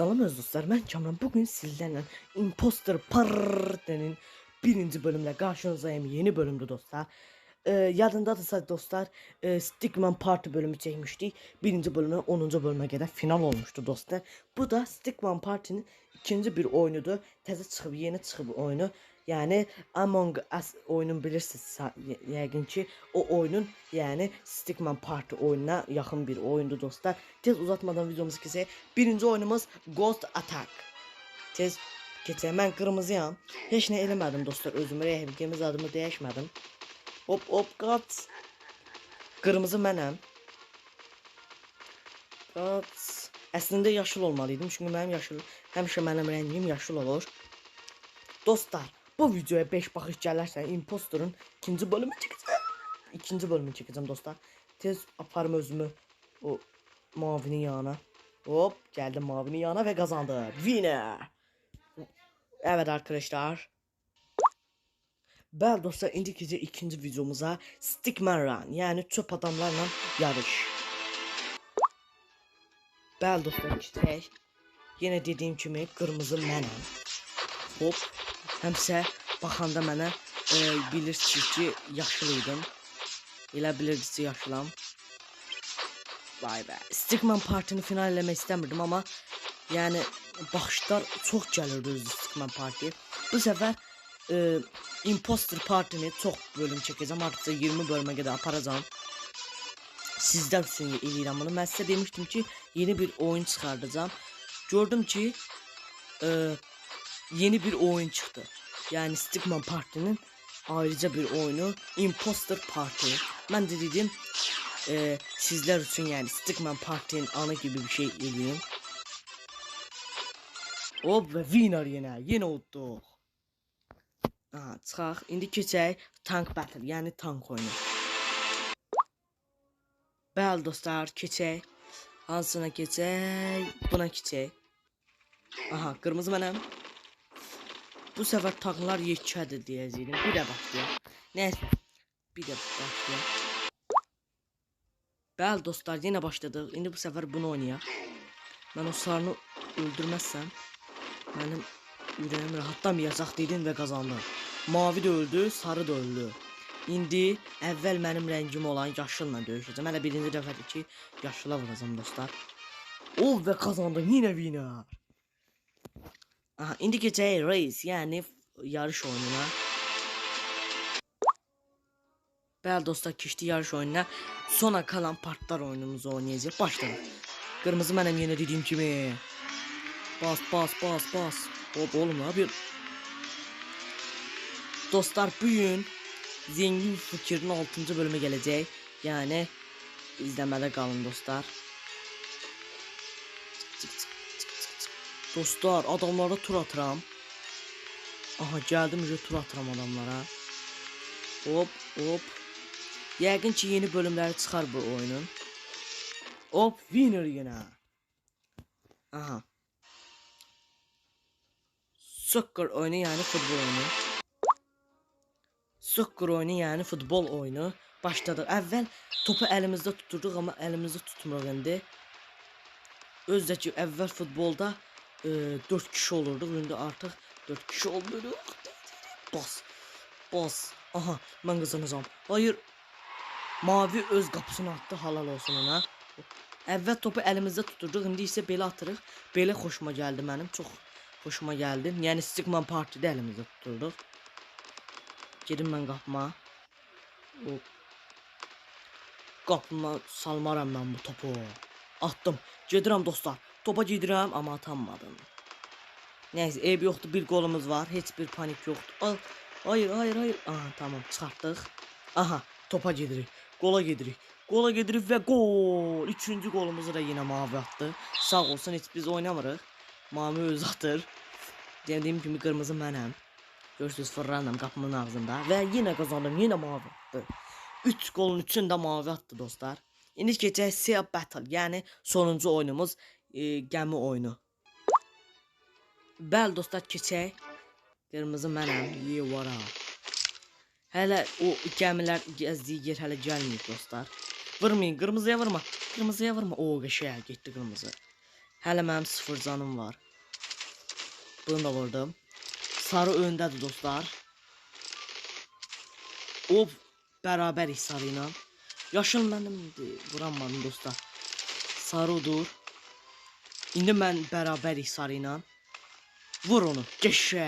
Salam öz dostlar, mən Kamran. Bugün sizlərlə Imposter Party'nin birinci bölümlə qarşınızdayım. Yeni bölümdür dostlar. Ee, yadındadırsa dostlar, e, Stickman Party bölümü çekmiştik. Birinci bölümdən 10-cu bölümə qədər final olmuşdu dostlar. Bu da Stickman Party'nin ikinci bir oyunudur. Təzə çıxıb, yeni çıxıb oyunu. Yəni Among Us oyunun bilirsiniz yəqin ki, o oyunun yəni Stickman Party oyununa yaxın bir oyundur dostlar. Tez uzatmadan videomuzu keçək. Birinci oyunumuz Ghost Attack. Tez keçək. Mən qırmızıyam. Heç nə eləmədim dostlar. Özümü rəhbirimiz adımı dəyişmədim. Hop hop qaç. Qırmızı mənəm. Qaç. Əslində yaşıl olmalıydım çünki mənim yaşıl həmişə mənim rəngim yaşıl olur. Dostlar, bu videoya 5 baxış gələrsə Imposter'ın ikinci bölümü çəkəcəm. İkinci bölümü çəkəcəm dostlar. Tez aparım özümü o mavinin yanına. Hop, geldim mavinin yanına ve kazandım. Winner. Evet arkadaşlar. Bəli dostlar, indi keçək ikinci videomuza Stickman Run, yəni çöp adamlarla yarış. Bəli dostlar, keçək. Yenə dediyim kimi qırmızı mənəm. Hop, həmsə baxanda mənə e, bilirsiniz ki, yaşıl idim. Elə bilirsiniz ki, yaşılam. Vay be. Stickman Party'ni final eləmək istəmirdim amma yəni baxışlar çox gəlirdi özü Stickman Party. Bu səfər e, Imposter Party'ni çox bölüm çəkəcəm. Artıq 20 bölümə qədər aparacağam. Sizlər üçün eləyirəm bunu. Mən sizə demişdim ki, yeni bir oyun çıxardacağam. Gördüm ki, e, yeni bir oyun çıxdı. Yəni Stickman Party'nin ayrıca bir oyunu Imposter Party. Mən də dedim, e, sizlər üçün yəni Stickman Party'nin anı gibi bir şey eləyim. Hop və winner yenə, yenə udduq. Aha, çıxaq. İndi keçək Tank Battle, yəni tank oyunu. Bəli dostlar, keçək. Hansına keçək? Buna keçək. Aha, qırmızı mənəm. Bu səfər tanklar yekədir deyəcəydim. Bir də başlayaq. Nəysə, bir də başlayaq. Bəli dostlar, yenə başladıq. İndi bu səfər bunu oynayaq. Mən o sarını öldürməzsəm, mənim ürəyim rahatlamayacaq dedim və qazandım. Mavi də öldü, sarı da öldü. İndi əvvəl mənim rəngim olan yaşılla döyüşəcəm. Hələ birinci dəfədir ki, yaşıla vuracam dostlar. O və qazandım yenə winner. Aha, indi keçək race, yəni f- yarış oyununa. Bəli dostlar, keçdi yarış oyununa. Sona kalan partlar oyunumuzu oynayacağıq. Başlayalım. Qırmızı mənəm yenə dediyim kimi. Bas, bas, bas, bas. Hop oğlum ne bir Dostlar bugün Zengin Fikir'in 6. bölümü gelecek. Yani izlemede kalın dostlar. Dostlar adamlara tur atıram. Aha gəldim üzə tur atıram adamlara. Hop hop. Yəqin ki yeni bölümləri çıxar bu oyunun. Hop winner yenə. Aha. Soccer oyunu yani futbol oyunu. Soccer oyunu yani futbol oyunu. Başladıq. Əvvəl topu əlimizdə tuturduq, amma əlimizdə tutmuruq indi. Özdə ki, əvvəl futbolda e, 4 kişi olurduq. İndi artıq 4 kişi olmuruq. Bas. Bas. Aha, mən qazanacağam. Hayır. Mavi öz qapısını atdı, halal olsun ona. Əvvəl topu əlimizdə tuturduq, indi isə belə atırıq. Belə xoşuma gəldi mənim, çox xoşuma gəldi. Yəni Stickman Party-də əlimizdə tuturduq. Gedim mən qapıma. O qapıma salmaram mən bu topu. Atdım. Gedirəm dostlar. Topa gedirəm, amma atanmadım. Nəysə, eyb yoxdur. Bir qolumuz var. Heç bir panik yoxdur. Al. Hayır, hayır, hayır. Aha, tamam, çıxartdıq. Aha, topa gedirik. Qola gedirik. Qola gedirik və gol. Üçüncü qolumuzu da yenə mavi atdı. Sağ olsun, heç biz oynamırıq. Mavi öz atır. Dediyim kimi qırmızı mənəm. Görürsünüz fırlandım qapımın ağzında və yenə qazandım. Yenə mavi atdı. 3 qolun üçün də mavi atdı dostlar. İndi keçək Sea Battle, yəni sonuncu oyunumuz e, gəmi oyunu. Bəli dostlar, keçək. Qırmızı mənəm, yevara. Hələ o gəmilər gəzdiyi yer hələ gəlməyib dostlar. Vurmayın, qırmızıya vurma. Qırmızıya vurma. O qəşəng getdi qırmızı. Hələ mənim sıfır canım var. Bunu da vurdum. Sarı öndədir dostlar. O bərabər sarı ilə. Yaşıl mənimdir. Vuranmadım dostlar. Sarı odur. İndi mən bərabər sarı ilə. Vur onu. Geçə.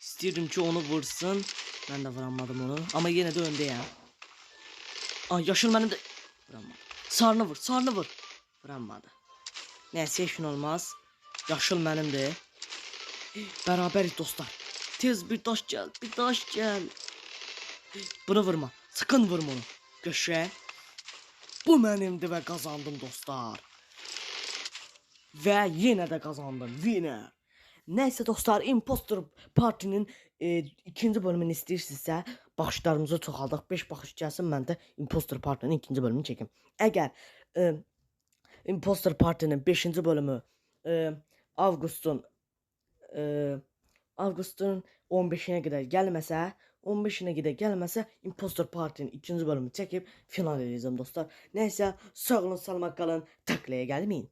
İstəyirdim ki onu vursun. Mən də vuranmadım onu. Amma yenə də öndəyəm. Ay yaşıl mənim də vuranmadı. Sarını vur, sarını vur. Vuranmadı. Nəysə heç nə olmaz. Yaşıl mənimdir. Bərabərik dostlar. Tez bir daş gəl, bir daş gəl. Bunu vurma. Sakın vurma onu. Göşə. Bu mənimdir və qazandım dostlar. Və yenə də qazandım. Winner. Nəysə dostlar, Imposter Party-nin e, ikinci bölümünü istəyirsinizsə, baxışlarımızı çoxaldaq. 5 baxış gəlsin, mən də Imposter Party-nin ikinci bölümünü çəkim. Əgər e, Imposter Party-nin 5-ci bölümü e, avqustun e, avqustun 15-nə qədər gəlməsə, 15-nə qədər gəlməsə, Imposter Party-nin ikinci bölümünü çəkib final edəcəm dostlar. Nəysə, sağ olun, salamat qalın, takləyə gəlməyin.